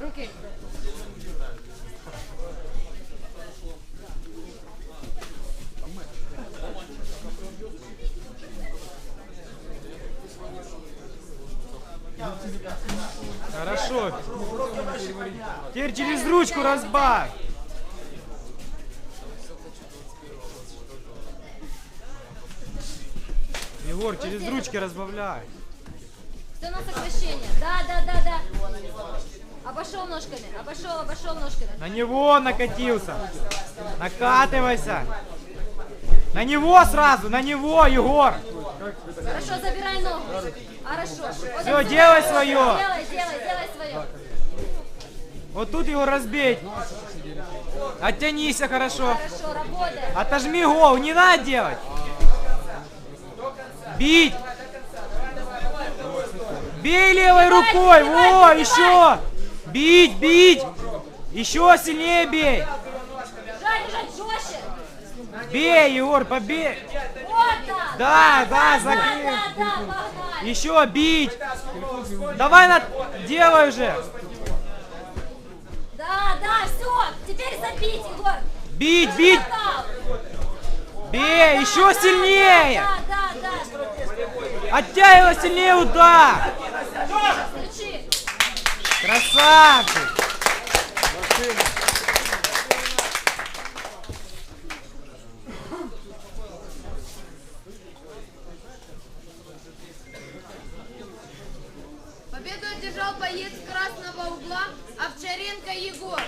Руки. Хорошо. Теперь через ручку разбавь. Егор, через ручки разбавляй. Все на сокращение. Да, да, да, да. Обошел ножками, обошел, обошел ножками. На него накатился. Накатывайся. На него сразу, на него, Егор. Хорошо, забирай ногу. Хорошо. Вот отсюда. делай своё. Делай, делай, делай свое. Вот тут его разбей. Оттянись хорошо. Хорошо, работай. Отожми голову, не надо делать. Бить. Бей левой рукой, во, еще. Бить, бить. Еще сильнее бей. Бей, Егор, побей. Да, да, закрыл. Еще бить. Давай на... Делай уже. Да, да, все. Теперь забить, Егор. Бить, бить. Бей, еще сильнее! Оттягивай сильнее удар! Красавчик! Победу одержал боец красного угла Овчаренко Егор.